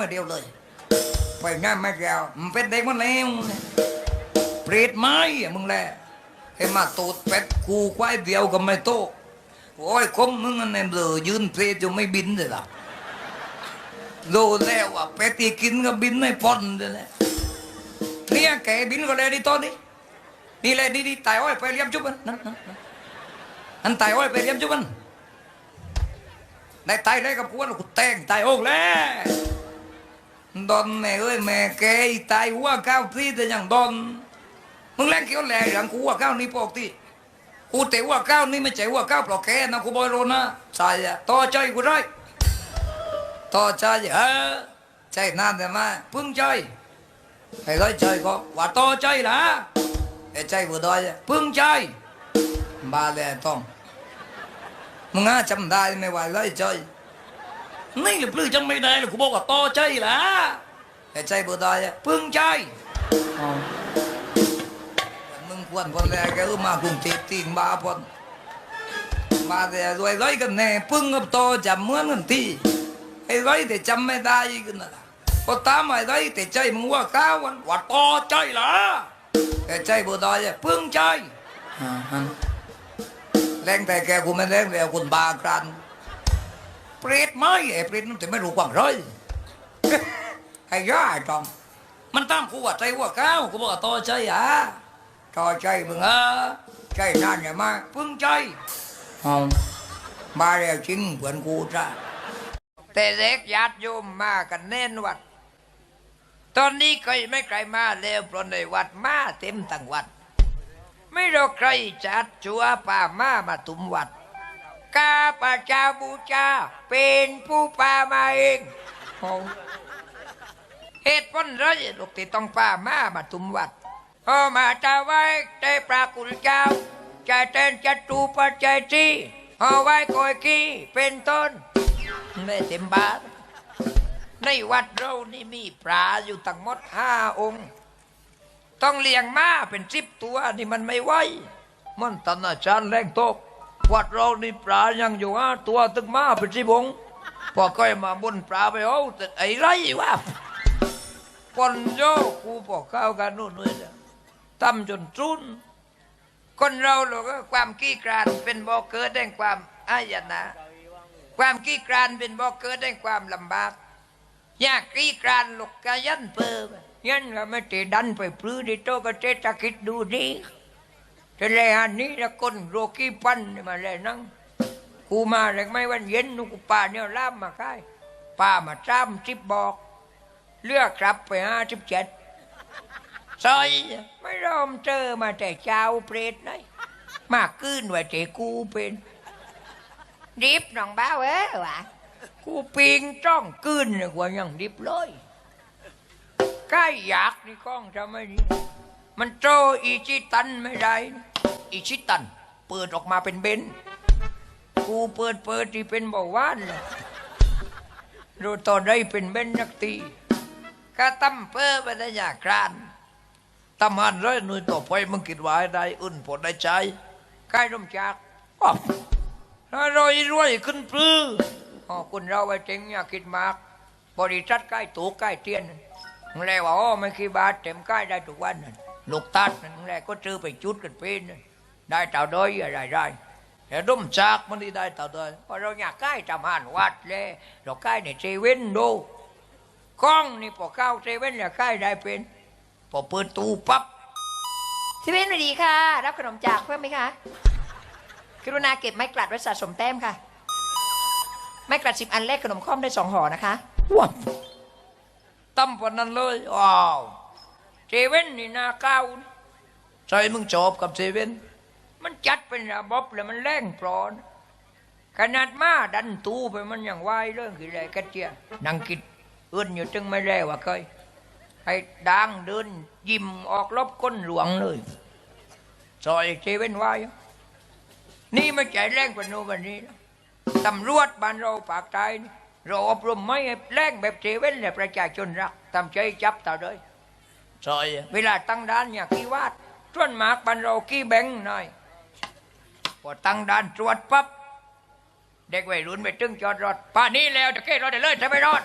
น่อเดียวเลย ไปง่ายไม่แก้วมันเป็นเด็กมันแล้วเปรตไม้มึงแหละไอ้มาตูดเป็ดกูควายเดียวก็ไม่โตโอ้ยคมมึงอันเนี่ยเบลอยืนเพลจะไม่บินเลยล่ะดูแล้วว่าเป็ดที่กินก็บินไม่พ้นเลยแหละเนี่ยแกบินก็เลยดิตอนนี้นี่เลยนี่นี่ตายอ้อยไปเลี้ยมจุบันนั่นนั่นนั่นอันตายอ้อยไปเลี้ยมจุบันได้ตายเลยกับพวกกูแต่งตายโอกแล้ว ดอนแม่เอ้ยแม่แกอีตายหัวก้าวพี่แต่ยังดอนมึงแรงเกี่ยวแหล่อย่างกูหัวก้าวนี่ปกติกูแต่หัวก้าวนี่ไม่ใช่หัวก้าวเปล่าแกนะกูบอยโรนะใช่อะต่อใจกูได้ต่อใจเออใจนานแต่มาพึ่งใจไอ้ร้อยใจก็ว่าต่อใจละไอ้ใจบัวดอยพึ่งใจบาเลยต้องมึงอะจำได้ไหมว่าร้อยใจ นี่หรือปลื้อจำไม่ได้หรอกกูบอกว่าต่อใจละแต่ใจบ่ได้อะพึ่งใจมึงควรคนแรกก็มากรุงเทพตีนบาพนมาแต่รวยร้อยกันแน่พึ่งกับโตจำเหมือนกันที่ไอ้ร้อยแต่จำไม่ได้กันนะพอตามไอ้ร้อยแต่ใจมึงว่าก้าววันว่าต่อใจละแต่ใจบ่ได้อะพึ่งใจอ่าฮะแรงแต่แกกูไม่แรงแล้วคุณบากัน เปรตไหมไอ้เปรตมันจะไม่รู้ความร้อยไอ้ย่าไอ้จอมมันตั้งกูว่าใจว่าก้าวกูบอกว่าต่อใจอะต่อใจมึงอะใจนั่นอย่ามาพึ่งใจอ๋อมาแล้วจริงเหมือนกูจ้ะแต่เด็กญาติโยมมากันแน่นวัด ตอนนี้ก็ไม่ใครมาแล้วเพราะในวัดมาเต็มทั้งวัด ไม่รู้ใครจัดชัวป่ามามาตุมวัด กาปะจาบูชาเป็นผู้ป่ามาเองโอ้เหตุผลไรลูกที่ต้องป่ามามาทุมวัดพอมาจะไว้ใจปลากุลเจ้าจะเต้นจะตูปัจจัยที่พอไว้กอยกี้เป็นต้นไม่เต็มบาทในวัดเรานี่มีปลาอยู่ทั้งหมดห้าองค์ ต้องเลี้ยงม้าเป็นสิบตัวนี่มันไม่ไหวมันตันอาจารย์แรงตก วัดเรานี่ปลายังอยู่ห้าตัวตึกมาเป็นสิบงพอก้อยมาบนปลาไปเอาแต่ไอ้ไรวะปนโยกูพอเข้ากันนู่นนี่เนี่ยทำจนจุนคนเราเราก็ความกี้กรานเป็นบ่อเกิดแห่งความอายนะ ความกี้กรานเป็นบ่อเกิดแห่งความลำบากยากกี้กรานลูกกะยันเปิ่มยันก็ไม่ติดันไปปลื้ดิโตก็เจตะคิดดูดี แต่เลยอันนี้ละคนโรกี้ปั้นนี่มาเลยนั่งกูมาเลยไม่วันเย็นนุกูป่าเนี่ยล่ามมาค่ายป่ามาจ้ำสิบบอก เลือกกลับไปห้าสิบเจ็ดซอยไม่รอมเจอมาแต่เจ้าเปรตไหนมากขึ้นว่าเจกูเป็นรีบน้องบ้าเอ้วะกูปิงจ้องกึนกว่ายังดิบเลยใกล้อยากนี่ก้องจะไม่ดีมันโจอีชิตันไม่ได้ อีชิตัน เปิดออกมาเป็นเบนกูเปิดเปิดที่เป็นเบาหวานเลยรู้ตอนได้เป็นเบนนักตีก็ตั้มเปิ้ไปได้ยากรานตั้มหันร้อยหน่วยต่อไปมึงคิดว่าได้อุ่นผลได้ใจใกล้ร่มจากอ๋อถ้ารวยรวยขึ้นปลื้ออคุณเราไว้เจ๋งอย่าคิดมาก บริษัทใกล้ตูใกล้เตียนนั่นและว่าอ๋อไม่กี่บาทเต็มใกล้ได้ทุกวันนั่นลูกตัดนั่นแหละก็ซื้อไปจุดกันเป็นนั่น ได้เต่าด้อยอะไรได้แต่ร่มจากมันได้ได้เต่าด้อยเพราะเราอยากใกล้ทำหานวัดเลยเราใกล้ในเซเว่นดูกล้องนี่พอเข้าเซเว่นอยากใกล้ได้เป็นพอเปิดตู้ปั๊บชีวิตสวัสดีค่ะ รับขนมจากเพิ่มไหมคะกรุณาเก็บไม้กลัดไว้สะสมแต้มค่ะ ไม้กลัดสิบอันแรกขนมค้อมได้สองห่อนะคะว้าวตั้มปนนั้นเลยว้าวเซเว่นนี่นาเก้านี่ใช่มึงจอบกับเซเว่น มันจัดเป็นระบบแล้วมันแรงปลอนขนาดมาดันตูไปมันยังไหวเรื่องกี่ไรกันเจียนังกิดเอื้อนอยู่จึงไม่แลว่าเคยให้ดังเดินยิ้มออกลบก้นหลวงเลยซอยเซเว่นไหวอยู่นี่ไม่ใจแรงกว่าโนวันนี้นะตำรวจบ้านเราปากใต้นี่เราอบรมไม่ให้แรงแบบเซเว่นเลยประชาชนรักทำใจจับต่อเลยซอยเวลาตั้งด้านอย่าขี้วาดส่วนมากบ้านเราขี้แบงค์หน่อย พอตั้งด่านตรวจปั๊บเด็กวัยรุ่นไปตึงจอดรถป่านนี้แล้วจะเก้รถได้เลยจะไม่รอด